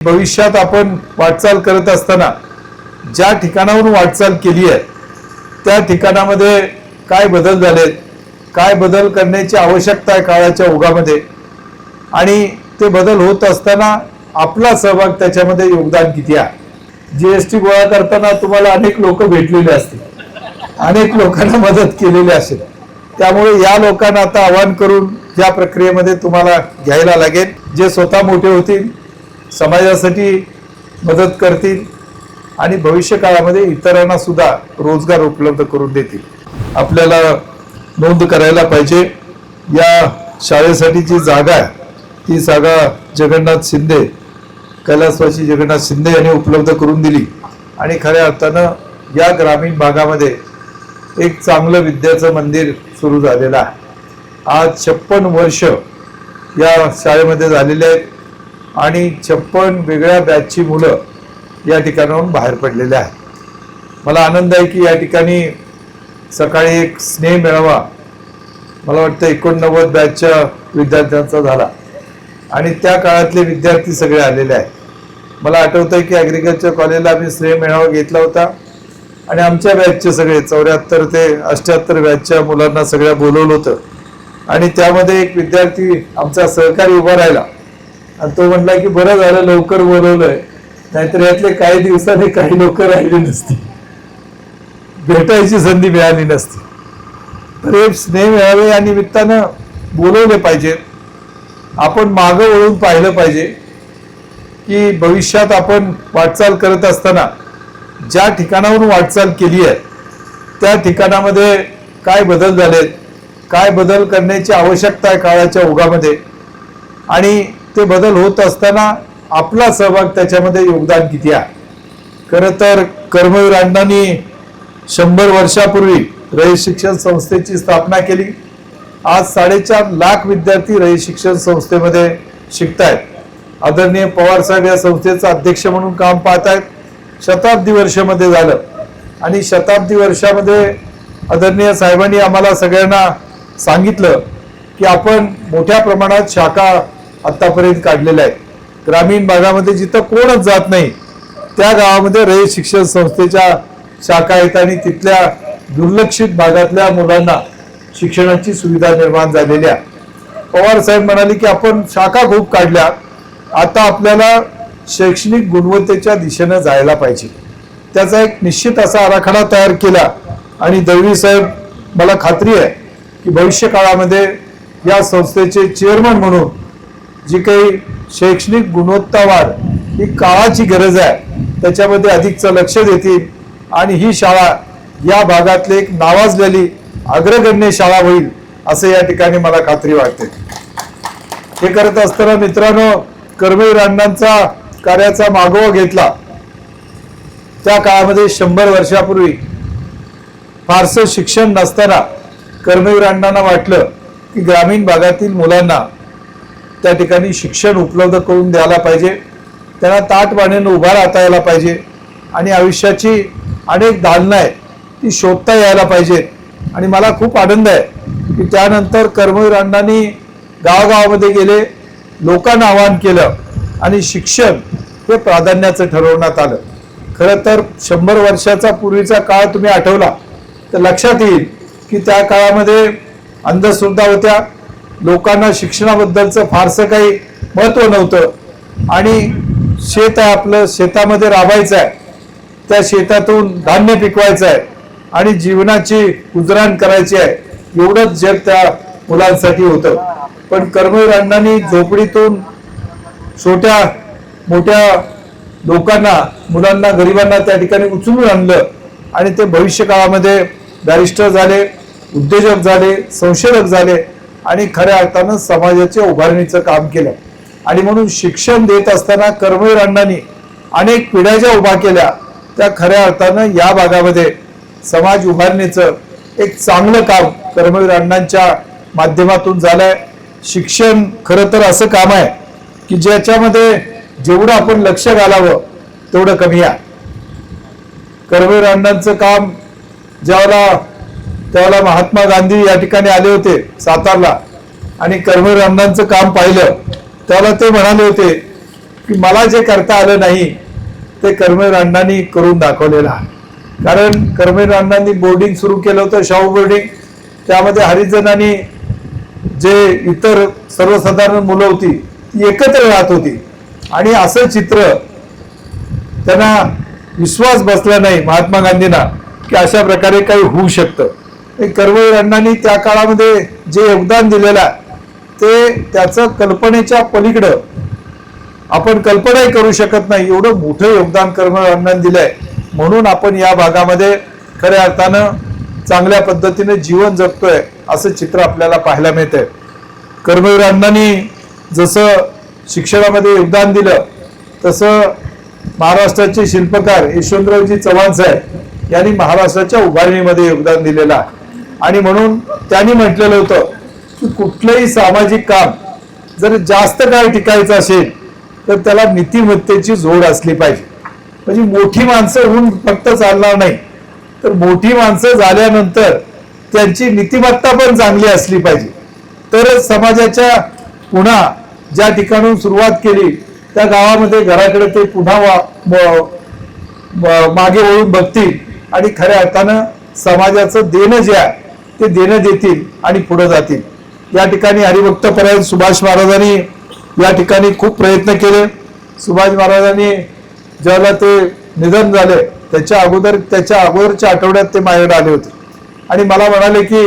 भविष्यात आपण वाटचाल करत असताना ज्या ठिकाणावरून वाटचाल केली आहे त्या ठिकाणामध्ये काय बदल झालेत काय बदल करण्याची आवश्यकता आहे काळाच्या ओघामध्ये? आणि ते बदल होत असताना आपला सहभाग त्याच्यामध्ये योगदान किती आहे? टी गोळा करताना तुम्हाला अनेक लोक भेटलेले असतील अनेक लोकांना मदत केलेली असेल. त्यामुळे या लोकांना आता आवाहन करून या प्रक्रियेमध्ये तुम्हाला घ्यायला लागेल जे स्वतः मोठे होतील समाजासाठी मदत करतील आणि भविष्य काळामध्ये इतरांना सुद्धा रोजगार उपलब्ध करून देतील. आपल्याला नोंद करायला पाहिजे. या शाळेसाठी जी जागा आहे ती जागा जगन्नाथ शिंदे कैलासवासी जगन्नाथ शिंदे यांनी उपलब्ध करून दिली. आणि खऱ्या अर्थानं या ग्रामीण भागामध्ये एक चांगलं विद्याचं मंदिर सुरू झालेलं आहे. आज छप्पन वर्ष या शाळेमध्ये झालेले आहेत. आणि छप्पन वेगळ्या बॅचची मुलं या ठिकाणाहून बाहेर पडलेले आहेत. मला आनंद आहे की या ठिकाणी सकाळी एक स्नेह मेळावा मला वाटतं एकोणनव्वद बॅचच्या विद्यार्थ्यांचा झाला. आणि त्या काळातले विद्यार्थी सगळे आलेले आहेत. मला आठवतं आहे की ॲग्रिकल्चर कॉलेजला आम्ही स्नेह मेळावा घेतला होता. आणि आमच्या बॅचचे सगळे चौऱ्याहत्तर ते अठ्याहत्तर बॅचच्या मुलांना सगळ्या बोलवलं होतं. आणि त्यामध्ये एक विद्यार्थी आमचा सहकारी उभा राहिला. आणि तो म्हटला की बरं झालं लवकर बोलवलंय. नाहीतर यातले काही दिवसांनी काही लोक राहिले नसती. भेटायची संधी मिळाली नसती. तर हे स्नेह मिळावे या निमित्तानं बोलवले पाहिजे. आपण मागं वळून पाहिलं पाहिजे की भविष्यात आपण वाटचाल करत असताना ज्या ठिकाणावरून वाटचाल केली आहे त्या ठिकाणामध्ये काय बदल झालेत काय बदल करण्याची आवश्यकता आहे काळाच्या ओघामध्ये. आणि ते बदल होत असताना आपला सहभाग त्याच्यामध्ये योगदान किती आहे? खरं तर कर्मवीर अण्णांनी शंभर वर्षापूर्वी रयत शिक्षण संस्थेची स्थापना केली. आज साडेचार लाख विद्यार्थी रयत शिक्षण संस्थेमध्ये शिकत आहेत आदरणीय पवार साहेब या संस्थेचा अध्यक्ष म्हणून काम पाहत आहेत शताब्दी वर्षामध्ये झालं. आणि शताब्दी वर्षामध्ये आदरणीय साहेबांनी आम्हाला सगळ्यांना सांगितलं की आपण मोठ्या प्रमाणात शाखा आतापर्यंत काढलेल्या आहेत. ग्रामीण भागामध्ये जिथं कोणच जात नाही त्या गावामध्ये रयत शिक्षण संस्थेच्या शाखा आहेत आणि तिथल्या दुर्लक्षित भागातल्या मुलांना शिक्षणाची सुविधा निर्माण झालेली आहे. पवार साहेब म्हणाले की आपण शाखा खूप काढल्या आता आपल्याला शैक्षणिक गुणवत्तेच्या दिशेनं जायला पाहिजे. त्याचा एक निश्चित असा आराखडा तयार केला आणि दळवी साहेब मला खात्री आहे की भविष्य काळामध्ये या संस्थेचे चेअरमन म्हणून जी काही शैक्षणिक गुणवत्ता वाढ ही काळाची गरज आहे त्याच्यामध्ये अधिकचं लक्ष देतील. आणि ही शाळा या भागातली एक नावाजलेली अग्रगण्य शाळा होईल असं या ठिकाणी मला खात्री वाटते. हे करत असताना मित्रांनो कर्मवीर अण्णांचा कार्याचा मागोवा घेतला. त्या काळामध्ये शंभर वर्षापूर्वी फारसं शिक्षण नसताना कर्मवीर अण्णांना वाटलं की ग्रामीण भागातील मुलांना त्या ठिकाणी शिक्षण उपलब्ध करून द्यायला पाहिजे. त्यांना ताटवाण्यानं उभा राहता यायला पाहिजे. आणि आयुष्याची अनेक दालनं आहेत ती शोधता यायला पाहिजेत. आणि मला खूप आनंद आहे की त्यानंतर कर्मवीर अण्णांनी गावागावामध्ये गेले लोकांना आवाहन केलं आणि शिक्षण हे प्राधान्याचं ठरवण्यात आलं. खरं तर शंभर वर्षाचा पूर्वीचा काळ तुम्ही आठवला तर लक्षात येईल की त्या काळामध्ये अंधश्रद्धा होत्या. लोकांना शिक्षणाबद्दलचं फारसं काही महत्त्व नव्हतं. आणि शेत आहे आपलं शेतामध्ये राबायचं आहे. त्या शेतातून धान्य पिकवायचं आहे. आणि जीवनाची उजराण करायची आहे. एवढंच जग त्या मुलांसाठी होतं. पण कर्मवीर अण्णांनी झोपडीतून छोट्या मोठ्या लोकांना मुलांना गरिबांना त्या ठिकाणी उचलून आणलं. आणि ते भविष्य काळामध्ये बॅरिस्टर झाले उद्योजक झाले संशोधक झाले. आणि खऱ्या अर्थानं समाजाच्या उभारणीचं काम केलं. आणि म्हणून शिक्षण देत असताना कर्मवीर अण्णांनी अनेक पिढ्या ज्या उभा केल्या त्या खऱ्या अर्थानं या भागामध्ये समाज उभारणीचं एक चांगलं काम कर्मवीर अण्णांच्या माध्यमातून झालंय. शिक्षण खरं तर असं काम आहे की ज्याच्यामध्ये जेवढं आपण लक्ष घालावं तेवढं कमी आहे. कर्मवीर अण्णांचं काम ज्यावेळेला त्यावेळेला महात्मा गांधी या ठिकाणी आले होते सातारला. आणि कर्मवीर अण्णांचं काम पाहिलं. त्याला ते म्हणाले होते की मला जे करता आलं नाही ते कर्मवीर अण्णांनी करून दाखवलेलं आहे. कारण कर्मवीर अण्णांनी बोर्डिंग सुरू केलं होतं शाहू बोर्डिंग त्यामध्ये हरिजनांनी जे इतर सर्वसाधारण मुलं होती ती एकत्र राहत होती. आणि असं चित्र त्यांना विश्वास बसला नाही महात्मा गांधींना की अशा प्रकारे काही होऊ शकतं. हे कर्मवीर अण्णांनी त्या काळामध्ये जे योगदान दिलेलं आहे ते त्याचं कल्पनेच्या पलीकडं आपण कल्पनाही करू शकत नाही. एवढं मोठं योगदान कर्मवीर अण्णांनी दिलंय. म्हणून आपण या भागामध्ये खऱ्या अर्थानं चांगल्या पद्धतीने जीवन जगतोय असं चित्र आपल्याला पाहायला मिळतंय. कर्मवीर अण्णांनी जसं शिक्षणामध्ये योगदान दिलं तसं महाराष्ट्राचे शिल्पकार यशवंतरावजी चव्हाण साहेब यांनी महाराष्ट्राच्या उभारणीमध्ये योगदान दिलेलं आहे. आणि म्हणून त्यांनी म्हटलेलं होतं की कुठलंही सामाजिक काम जर जास्त काळ टिकायचं असेल तर त्याला नीतिमत्तेची जोड असली पाहिजे. म्हणजे मोठी माणसं होऊन फक्त चालणार नाही तर मोठी माणसं झाल्यानंतर त्यांची नीतिमत्ता पण चांगली असली पाहिजे. तरच समाजाच्या पुन्हा ज्या ठिकाणून सुरुवात केली त्या गावामध्ये घराकडे ते पुन्हा वा- मागे वळून बघतील आणि खऱ्या अर्थानं समाजाचं देणं जे आहे ते देणं देतील आणि पुढे जातील. या ठिकाणी हरिभक्त सुभाष महाराजांनी या ठिकाणी खूप प्रयत्न केले. सुभाष महाराजांनी ज्याला ते निधन झाले त्याच्या अगोदर त्याच्या अगोदरच्या आठवड्यात ते माझ्याकडे आले होते. आणि मला म्हणाले की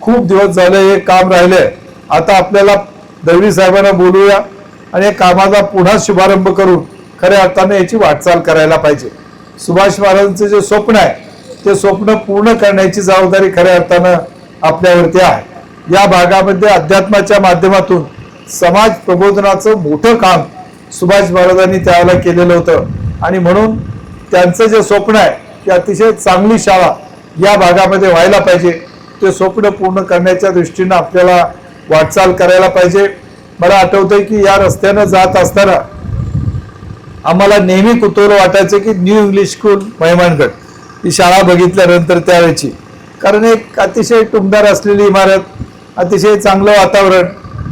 खूप दिवस झाले हे काम राहिले. आता आपल्याला दवरी साहेबांना बोलूया आणि या कामाचा पुन्हा शुभारंभ करून खऱ्या अर्थाने याची वाटचाल करायला पाहिजे. सुभाष महाराजांचं जे स्वप्न आहे ते स्वप्न पूर्ण करण्याची जबाबदारी खऱ्या अर्थानं आपल्यावरती आहे. या भागामध्ये अध्यात्माच्या माध्यमातून समाज प्रबोधनाचं मोठं काम सुभाष महाराजांनी त्यावेळेला केलेलं होतं. आणि म्हणून त्यांचं जे स्वप्न आहे की अतिशय चांगली शाळा या भागामध्ये व्हायला पाहिजे. ते स्वप्न पूर्ण करण्याच्या दृष्टीनं आपल्याला वाटचाल करायला पाहिजे. मला आठवतंय की या रस्त्यानं जात असताना आम्हाला नेहमी कुतूहल वाटायचं की न्यू इंग्लिश स्कूल महिमानगड. ती शाळा बघितल्यानंतर त्यावेळेची. कारण एक अतिशय टुमदार असलेली इमारत अतिशय चांगलं वातावरण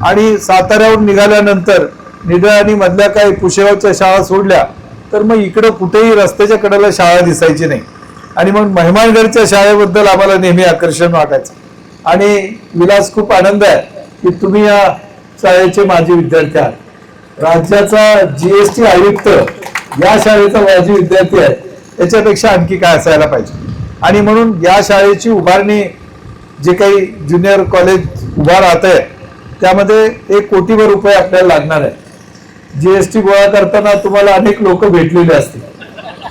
आणि साताऱ्याहून निघाल्यानंतर निडळ आणि मधल्या काही पुशेगावच्या शाळा सोडल्या तर मग इकडं कुठेही रस्त्याच्या कडेला शाळा दिसायची नाही. आणि मग मेहमानगडच्या शाळेबद्दल आम्हाला नेहमी आकर्षण वाटायचं. आणि विलास खूप आनंद आहे की तुम्ही या शाळेचे माजी विद्यार्थी आहात. राज्याचा जी एस टी आयुक्त या शाळेचा माजी विद्यार्थी आहे. याच्यापेक्षा आणखी काय असायला पाहिजे? आणि म्हणून या शाळेची उभारणी जे काही ज्युनियर कॉलेज उभा राहत आहे त्यामध्ये एक कोटीभर रुपये आपल्याला लागणार आहे. जी एस टी गोळा करताना तुम्हाला अनेक लोक भेटलेले असतील.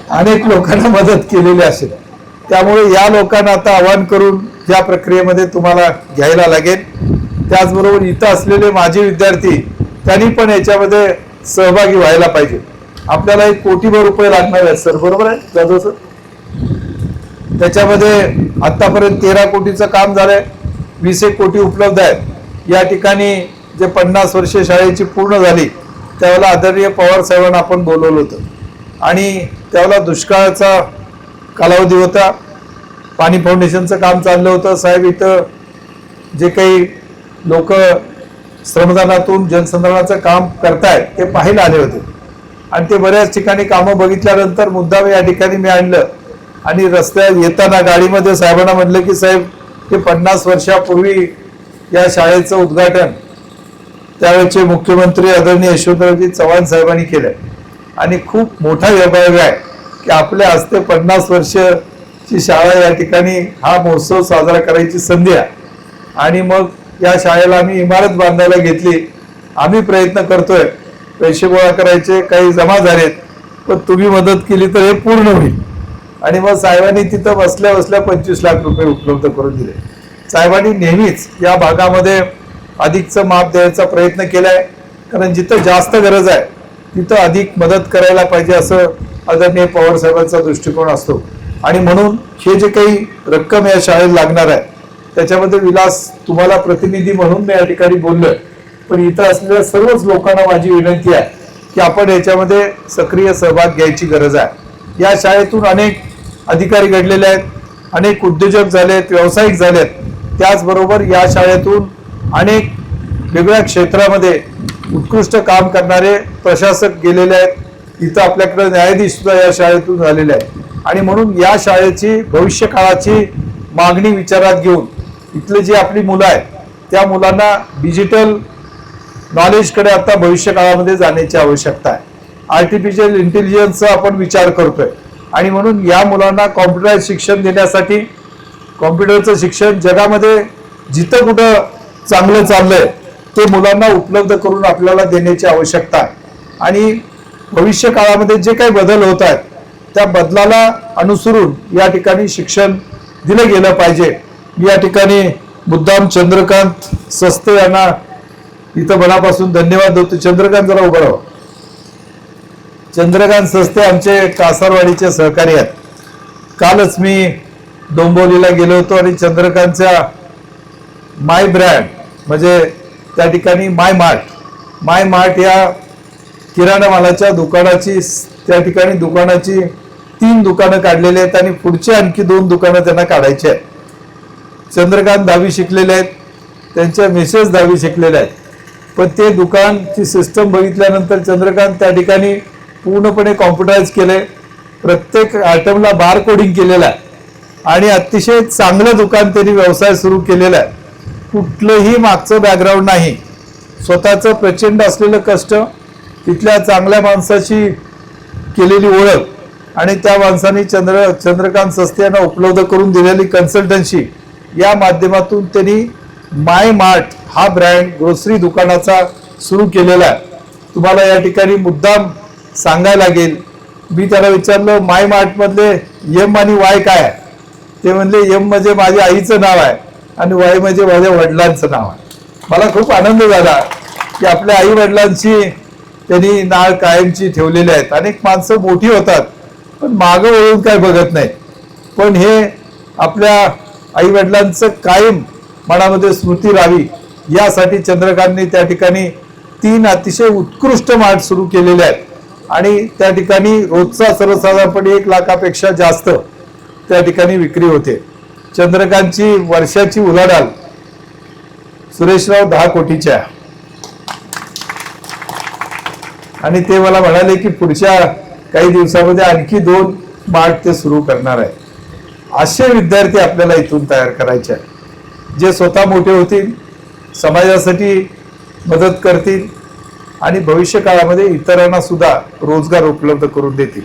अनेक लोकांना मदत केलेली असेल. त्यामुळे या लोकांना आता आवाहन करून या प्रक्रियेमध्ये तुम्हाला घ्यायला लागेल. त्याचबरोबर इथं असलेले माजी विद्यार्थी त्यांनी पण याच्यामध्ये सहभागी व्हायला पाहिजे. आपल्याला एक कोटीभर रुपये लागणार आहेत सर. बरोबर आहे जाधव सर? त्याच्यामध्ये आतापर्यंत तेरा कोटीचं काम झालंय वीस एक कोटी उपलब्ध आहेत. या ठिकाणी जे पन्नास वर्षे शाळेची पूर्ण झाली त्यावेळेला आदरणीय पवार साहेबांना आपण बोलवलं होतं. आणि त्यावेळेला दुष्काळाचा कालावधी होता. पाणी फाउंडेशनचं काम चाललं होतं. साहेब इथं जे काही लोक श्रमदानातून जनसंधारणाचं काम करतायत ते पाहायला आले होते. आणि ते बऱ्याच ठिकाणी कामं बघितल्यानंतर मुद्दाम या ठिकाणी मी आणलं. आणि रस्त्यात येताना गाडीमध्ये साहेबांना म्हटलं की साहेब ते पन्नास वर्षापूर्वी या शाळेचं उद्घाटन त्यावेळेचे मुख्यमंत्री आदरणीय यशवंतरावजी चव्हाण साहेबांनी केलं. आणि खूप मोठा योगायोग आहे की आपल्या हस्ते पन्नास वर्षची शाळा या ठिकाणी हा महोत्सव साजरा करायची संधी आहे. आणि मग या शाळेला आम्ही इमारत बांधायला घेतली. आम्ही प्रयत्न करतोय पैसे गोळा करायचे काही जमा झालेत पण तुम्ही मदत केली तर हे पूर्ण होईल. आणि मग साहेबांनी तिथं बसल्या बसल्या पंचवीस लाख रुपये उपलब्ध करून दिले. साहेबांनी नेहमीच या भागामध्ये अधिकचं माप द्यायचा प्रयत्न केलाय. कारण जिथं जास्त गरज आहे तिथं अधिक मदत करायला पाहिजे असं आदरणीय पवार साहेबांचा दृष्टिकोन असतो. आणि म्हणून हे जे काही रक्कम या शाळेत लागणार आहे त्याच्यामध्ये विलास तुम्हाला प्रतिनिधी म्हणून मी या ठिकाणी बोललोय. पण इथं असलेल्या सर्वच लोकांना माझी विनंती आहे की आपण याच्यामध्ये सक्रिय सहभाग घ्यायची गरज आहे. या शाळेतून अनेक अधिकारी घडलेले आहेत अनेक उद्योजक झालेत व्यावसायिक झालेत. त्याचबरोबर या शाळेतून अनेक वेगवेगळ्या क्षेत्रामध्ये उत्कृष्ट काम करणारे प्रशासक गेलेले आहेत. इथं आपल्याकडे न्यायाधीश सुद्धा या शाळेतून झालेले आहेत. आणि म्हणून या शाळेची भविष्य काळाची मागणी विचारात घेऊन इथले जी आपली मुलं आहेत त्या मुलांना डिजिटल नॉलेजकडे आता भविष्य काळामध्ये जाण्याची आवश्यकता आहे. आर्टिफिशियल इंटेलिजन्सचा आपण विचार करतोय. आणि म्हणून या मुलांना कॉम्प्युटर शिक्षण देण्यासाठी कॉम्प्युटरचं शिक्षण जगामध्ये जिथं कुठं चांगलं चाललंय ते मुलांना उपलब्ध करून आपल्याला देण्याची आवश्यकता आहे. आणि भविष्य काळामध्ये जे काही बदल होत आहेत त्या बदलाला अनुसरून या ठिकाणी शिक्षण दिलं गेलं पाहिजे. या ठिकाणी मुद्दाम चंद्रकांत सस्ते यांना इथं मनापासून धन्यवाद देतो. चंद्रकांत जरा उभा राहा. चंद्रकांत सस्ते आमचे कासारवाडीचे सहकारी आहेत. कालच मी डोंबोलीला गेलो होतो आणि चंद्रकांतच्या माय ब्रँड म्हणजे त्या ठिकाणी माय मार्ट. माय मार्ट या किराणा मालाच्या दुकानाची त्या ठिकाणी दुकानाची तीन दुकानं काढलेली आहेत आणि पुढची आणखी दोन दुकानं त्यांना काढायची आहेत. चंद्रकांत दहावी शिकलेले आहेत. त्यांच्या मिसेस दहावी शिकलेल्या आहेत. पण ते दुकानची सिस्टम बघितल्यानंतर चंद्रकांत त्या ठिकाणी पूर्णपणे कॉम्प्युटराईज केले प्रत्येक आयटमला बार कोडिंग केलेलं आहे. आणि अतिशय चांगलं दुकान त्यांनी व्यवसाय सुरू केलेला आहे. कुठलंही मागचं बॅकग्राऊंड नाही. स्वतःचं प्रचंड असलेलं कष्ट तिथल्या चांगल्या माणसाची केलेली ओळख आणि त्या माणसाने चंद्र चंद्रकांत सस्ते यांना उपलब्ध करून दिलेली कन्सल्टन्सी या माध्यमातून त्यांनी माय मार्ट हा ब्रँड ग्रोसरी दुकानाचा सुरू केलेला आहे. तुम्हाला या ठिकाणी मुद्दाम सांगायला लागेल. मी त्याला विचारलं माय मार्टमधले यम आणि वाय काय आहे? ते म्हणले यम म्हणजे माझ्या आईचं नाव आहे आणि वाय म्हणजे माझ्या वडिलांचं नाव आहे. मला खूप आनंद झाला की आपल्या आई वडिलांची त्यांनी नाळ कायमची ठेवलेली आहेत. अनेक माणसं मोठी होतात पण मागं वळून काय बघत नाही पण हे आपल्या आई वडिलांचं कायम मनामध्ये स्मृती राहावी यासाठी चंद्रकांतनी त्या ठिकाणी तीन अतिशय उत्कृष्ट मार्ट सुरू केलेले आहेत. आणि त्या ठिकाणी रोजचा सर्वसाधारणपणे एक लाखापेक्षा जास्त त्या ठिकाणी विक्री होते. चंद्रकांतची वर्षाची उलाढाल सुरेशराव दहा कोटीच्या. आणि ते मला म्हणाले की पुढच्या काही दिवसामध्ये आणखी दोन मार्ट ते सुरू करणार आहे असे विद्यार्थी आपल्याला इथून तयार करायचे आहे जे स्वतः मोठे होतील समाजासाठी मदत करतील आणि भविष्य काळामध्ये इतरांनासुद्धा रोजगार उपलब्ध करून देतील.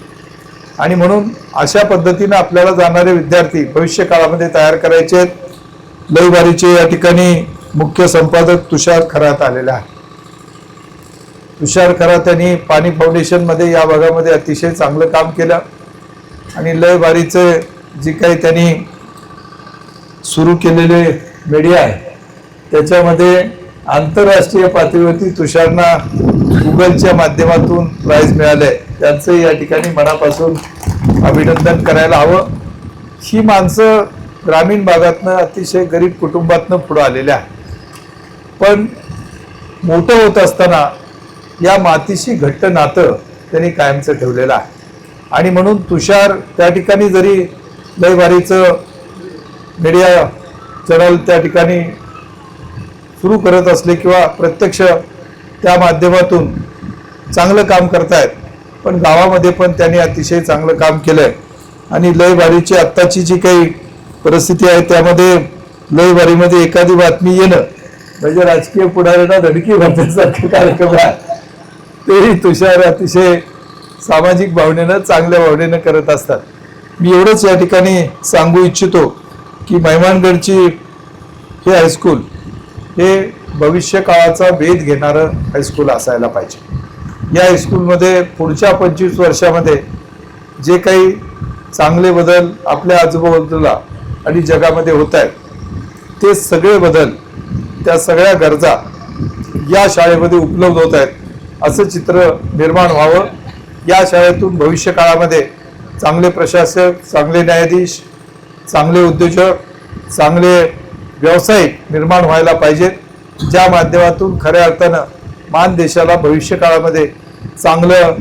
आणि म्हणून अशा पद्धतीनं आपल्याला जाणारे विद्यार्थी भविष्य काळामध्ये तयार करायचे आहेत. लईबारीचे या ठिकाणी मुख्य संपादक तुषार खरात आलेले आहे. तुषार खरात यांनी पाणी फाउंडेशनमध्ये या भागामध्ये अतिशय चांगलं काम केलं. आणि लयबारीचे जी काही त्यांनी सुरू केलेले मीडिया आहे त्याच्यामध्ये आंतरराष्ट्रीय पातळीवरती तुषारना गुगलच्या माध्यमातून प्राईज मिळालं. आहे त्यांचं या ठिकाणी मनापासून अभिनंदन करायला हवं. ही माणसं ग्रामीण भागातनं अतिशय गरीब कुटुंबातनं पुढं आलेल्या आहे पण मोठं होत असताना या मातीशी घट्ट नातं त्यांनी कायमचं ठेवलेलं आहे. आणि म्हणून तुषार त्या ठिकाणी जरी लयवारीचं मीडिया चॅनल त्या ठिकाणी सुरू करत असले किंवा प्रत्यक्ष त्या माध्यमातून चांगलं काम करतायत पण गावामध्ये पण त्यांनी अतिशय चांगलं काम केलंय. आणि लयबारीची आत्ताची जी काही परिस्थिती आहे त्यामध्ये लयबारीमध्ये एखादी बातमी येणं म्हणजे राजकीय पुढाऱ्यांना धडकी भरण्यासारखे कार्यक्रम आहे. तेही तुषार अतिशय सामाजिक भावनेनं चांगल्या भावनेनं करत असतात. मी एवढंच या ठिकाणी सांगू इच्छितो की मैमानगडची हे हायस्कूल हे भविष्य काळाचा वेध घेणारं हायस्कूल असायला पाहिजे. या हायस्कूलमध्ये पुढच्या पंचवीस वर्षामध्ये जे काही चांगले बदल आपल्या आजूबाजूला आणि जगामध्ये होत आहेत ते सगळे बदल त्या सगळ्या गरजा या शाळेमध्ये उपलब्ध होत आहेत असं चित्र निर्माण व्हावं. या शाळेतून भविष्य काळामध्ये चांगले प्रशासक चांगले न्यायाधीश चांगले उद्योजक चांगले व्यावसायिक निर्माण व्हायला पाहिजेत ज्या माध्यमातून खऱ्या अर्थानं मान देशाला भविष्य काळामध्ये चांगलं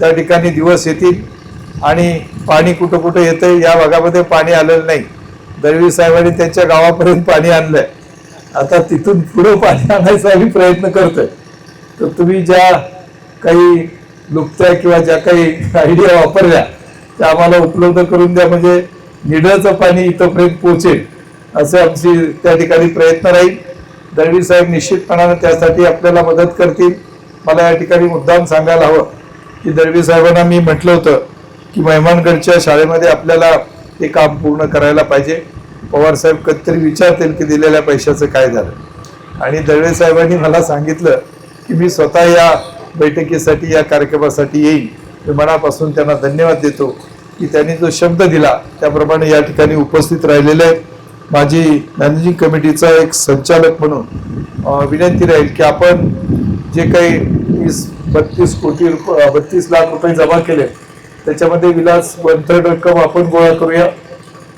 त्या ठिकाणी दिवस येतील आणि पाणी कुठं कुठं येतं या भागामध्ये पाणी आलेलं नाही. दळवी साहेबांनी त्यांच्या गावापर्यंत पाणी आणलंय. आता तिथून पुढं पाणी आणायचा आम्ही प्रयत्न करतोय. तर तुम्ही ज्या काही लुप्त्या किंवा ज्या काही आयडिया वापरल्या त्या आम्हाला उपलब्ध करून द्या. म्हणजे निडळचं पाणी इथंपर्यंत पोचेल असे आमची त्या ठिकाणी प्रयत्न राहील. दळवी साहेब निश्चितपणानं त्यासाठी आपल्याला मदत करतील. मला या ठिकाणी मुद्दाम सांगायला हवं की दळवी साहेबांना मी म्हटलं होतं की मेहमानगडच्या शाळेमध्ये आपल्याला हे काम पूर्ण करायला पाहिजे. पवार साहेब कधीतरी विचारतील की दिलेल्या पैशाचं काय झालं. आणि दळवे साहेबांनी मला सांगितलं की मी स्वतः या बैठकीसाठी या कार्यक्रमासाठी येईन. मी मनापासून त्यांना धन्यवाद देतो की त्यांनी जो शब्द दिला त्याप्रमाणे या ठिकाणी उपस्थित राहिलेले आहेत. माझी मॅनेजिंग कमिटीचा एक संचालक म्हणून विनंती राहील की आपण जे काही वीस बत्तीस कोटी रुपये बत्तीस लाख रुपये जमा केले त्याच्यामध्ये विलास वन थर्ड रक्कम आपण गोळा करूया.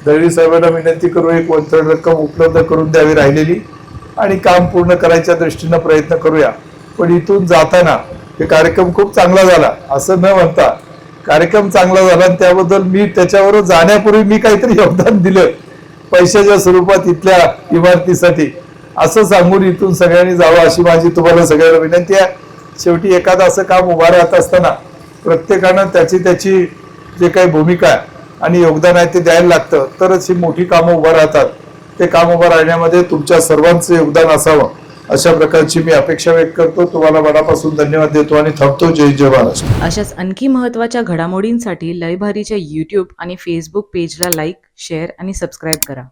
दळवी साहेबांना विनंती करू एक वन थर्ड रक्कम उपलब्ध करून द्यावी राहिलेली आणि काम पूर्ण करायच्या दृष्टीनं प्रयत्न करूया. पण इथून जाताना हे कार्यक्रम खूप चांगला झाला असं न म्हणता कार्यक्रम चांगला झाला आणि त्याबद्दल मी त्याच्यावर जाण्यापूर्वी मी काहीतरी योगदान दिलं. पैशाच्या स्वरूपात इथल्या इमारतीसाठी. असं सांगून इथून सगळ्यांनी जावं अशी माझी तुम्हाला सगळ्यांना विनंती आहे. शेवटी एखादं असं काम उभा राहत असताना प्रत्येकानं त्याची त्याची जे काही भूमिका आहे आणि योगदान आहे ते द्यायला लागतं. तरच ही मोठी कामं उभं राहतात. ते काम उभं राहण्यामध्ये तुमच्या सर्वांचं योगदान असावं. अशा प्रकारची मी अपेक्षा व्यक्त करतो. तुम्हाला मनापासून धन्यवाद देतो आणि थांबतो. जय जय महाराष्ट्र. अशाच आणखी महत्त्वाच्या घडामोडींसाठी लयभारीच्या यूट्यूब आणि फेसबुक पेजला लाईक शेअर आणि सबस्क्राईब करा.